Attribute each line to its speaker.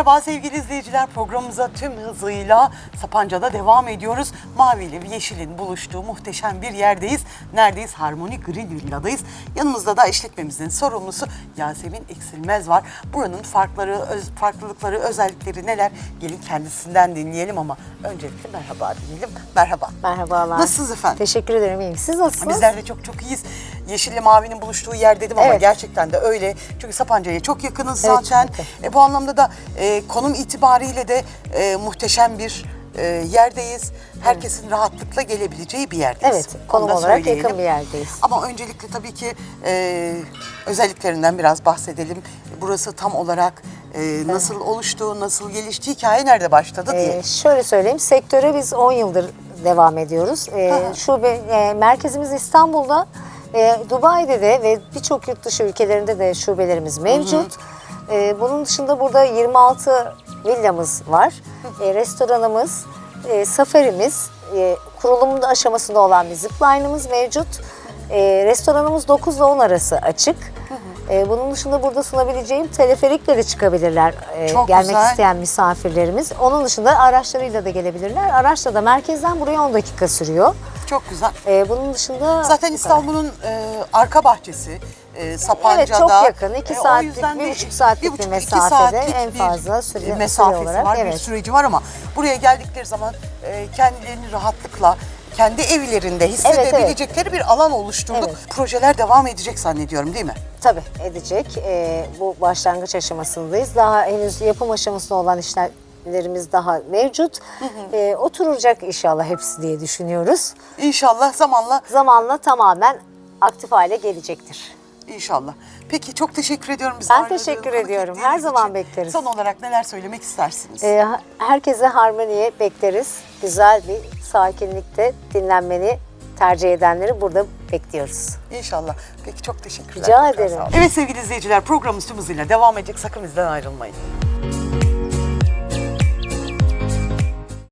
Speaker 1: Merhaba sevgili izleyiciler programımıza tüm hızıyla Sapanca'da devam ediyoruz. Mavi ile yeşilin buluştuğu muhteşem bir yerdeyiz. Neredeyiz? Harmoni Green Villa'dayız. Yanımızda da işletmemizin sorumlusu Yasemin Eksilmez var. Buranın farkları, öz- farklılıkları, özellikleri neler? Gelin kendisinden dinleyelim ama öncelikle merhaba diyelim. Merhaba.
Speaker 2: Merhabalar.
Speaker 1: Nasılsınız efendim?
Speaker 2: Teşekkür ederim. İyiyim. Siz nasılsınız?
Speaker 1: Bizler de çok çok iyiyiz. Yeşille mavinin buluştuğu yer dedim ama
Speaker 2: Evet.
Speaker 1: gerçekten de öyle. Çünkü Sapanca'ya çok yakınız
Speaker 2: Evet,
Speaker 1: zaten. E, bu anlamda da e, konum itibariyle de e, muhteşem bir e, yerdeyiz. Herkesin rahatlıkla gelebileceği bir yerdeyiz.
Speaker 2: Evet,
Speaker 1: Onu
Speaker 2: konum
Speaker 1: da
Speaker 2: olarak
Speaker 1: söyleyelim.
Speaker 2: yakın bir yerdeyiz.
Speaker 1: Ama öncelikle tabii ki e, özelliklerinden biraz bahsedelim. Burası tam olarak e, nasıl oluştu, nasıl gelişti, hikaye nerede başladı diye.
Speaker 2: Ee, şöyle söyleyeyim, sektöre biz 10 yıldır devam ediyoruz. Ee, şube e, merkezimiz İstanbul'da, e, Dubai'de de ve birçok yurt dışı ülkelerinde de şubelerimiz mevcut. Ee, bunun dışında burada 26 villamız var, E, restoranımız, e, safarimiz, e, kurulum aşamasında olan bir zipline'ımız mevcut. E, restoranımız 9 ile 10 arası açık. E, bunun dışında burada sunabileceğim teleferikle de çıkabilirler e,
Speaker 1: Çok
Speaker 2: gelmek
Speaker 1: güzel.
Speaker 2: isteyen misafirlerimiz. Onun dışında araçlarıyla da gelebilirler. Araçla da merkezden buraya 10 dakika sürüyor.
Speaker 1: Çok güzel.
Speaker 2: E, bunun dışında...
Speaker 1: Zaten İstanbul'un e, arka bahçesi e, Sapanca'da.
Speaker 2: Evet çok yakın. 2
Speaker 1: E,
Speaker 2: saatlik,
Speaker 1: yüzden de
Speaker 2: bir buçuk saatlik
Speaker 1: bir
Speaker 2: bir,
Speaker 1: buçuk, iki
Speaker 2: mesafede en
Speaker 1: bir,
Speaker 2: fazla süre,
Speaker 1: e,
Speaker 2: süre
Speaker 1: mesafesi
Speaker 2: olarak.
Speaker 1: var, bir
Speaker 2: evet.
Speaker 1: süreci var ama buraya geldikleri zaman e, kendilerini rahatlıkla kendi evlerinde hissedebilecekleri bir alan oluşturduk.
Speaker 2: Evet.
Speaker 1: Projeler devam edecek zannediyorum değil mi?
Speaker 2: Tabii edecek. E, bu başlangıç aşamasındayız. Daha henüz yapım aşamasında olan işlerlerimiz daha mevcut. E, oturacak inşallah hepsi diye düşünüyoruz.
Speaker 1: İnşallah zamanla
Speaker 2: Zamanla tamamen aktif hale gelecektir.
Speaker 1: İnşallah. Peki çok teşekkür ediyorum. bizi
Speaker 2: Ben
Speaker 1: ağırladığın,
Speaker 2: teşekkür
Speaker 1: konuk
Speaker 2: ediyorum.
Speaker 1: ettiğiniz
Speaker 2: Her zaman
Speaker 1: için.
Speaker 2: bekleriz.
Speaker 1: Son olarak neler söylemek istersiniz?
Speaker 2: Ee, herkese harmoniye bekleriz. Güzel bir sakinlikte dinlenmeni tercih edenleri burada bekliyoruz.
Speaker 1: İnşallah. Peki çok teşekkürler.
Speaker 2: Rica
Speaker 1: Tekrar
Speaker 2: ederim.
Speaker 1: sağ olun. Evet sevgili izleyiciler programımız tüm hızıyla devam edecek. Sakın bizden ayrılmayın.